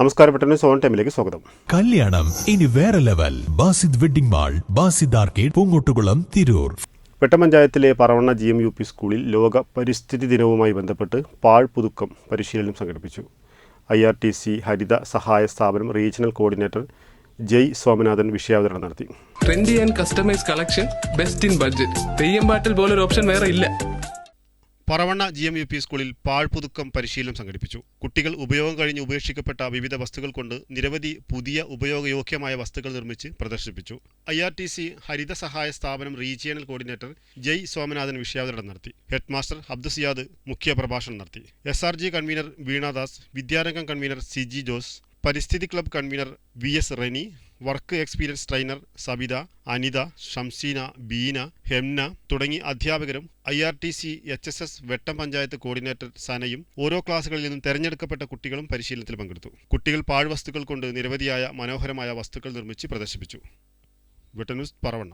നമസ്കാരം പെട്ടെന്ന് സോൺ ടൈമിലേക്ക് സ്വാഗതം. കല്യാണം ഇനി വേറെ level. Basid wedding mall Basid arcade Poongottukulam Tirur. വെട്ടപഞ്ചായത്തിലെ Paravanna G M U P സ്കൂളിൽ ലോക പരിസ്ഥിതി ദിനവുമായി ബന്ധപ്പെട്ട് പാൾ പുതുക്കം പരിശീലനം സംഘടിപ്പിച്ചു. ഐ ആർ ടി സി ഹരിത സഹായ സ്ഥാപനം റീജിയണൽ കോർഡിനേറ്റർ ജയ് സോമനാഥൻ വിഷയാവതരണം നടത്തി. Trendy and customise collection best in budget Theyyam പാട്ടിൽ പോലൊരു ഓപ്ഷൻ വേറെ ഇല്ല. Paravanna G M U P സ്കൂളിൽ പാഴ്പുതുക്കം പരിശീലനം സംഘടിപ്പിച്ചു. കുട്ടികൾ ഉപയോഗം കഴിഞ്ഞ് ഉപേക്ഷിക്കപ്പെട്ട വിവിധ വസ്തുക്കൾ കൊണ്ട് നിരവധി പുതിയ ഉപയോഗയോഗ്യമായ വസ്തുക്കൾ നിർമ്മിച്ച് പ്രദർശിപ്പിച്ചു. ഐ ആർ ടി സി ഹരിത സഹായ സ്ഥാപനം റീജിയണൽ കോർഡിനേറ്റർ ജയ് സോമനാഥൻ വിഷയാവതരണം നടത്തി. ഹെഡ് മാസ്റ്റർ അബ്ദുസിയാദ് മുഖ്യ പ്രഭാഷണം നടത്തി. S R G convener Veenadas Vidyarangam convener C G Jose പരിസ്ഥിതി club convener V S Reni work experience trainer Sabitha Anitha Shamseena Beena Hemna തുടങ്ങി അധ്യാപകരും I R T C H S S Vettam panchayat coordinator സനയും ഓരോ ക്ലാസ്സുകളിൽ നിന്നും തെരഞ്ഞെടുക്കപ്പെട്ട കുട്ടികളും പരിശീലനത്തിൽ പങ്കെടുത്തു. കുട്ടികൾ പാഴ്വസ്തുക്കൾ കൊണ്ട് നിരവധിയായ മനോഹരമായ വസ്തുക്കൾ നിർമ്മിച്ച് പ്രദർശിപ്പിച്ചു. വെട്ടന്യൂസ് പറവണ്ണ.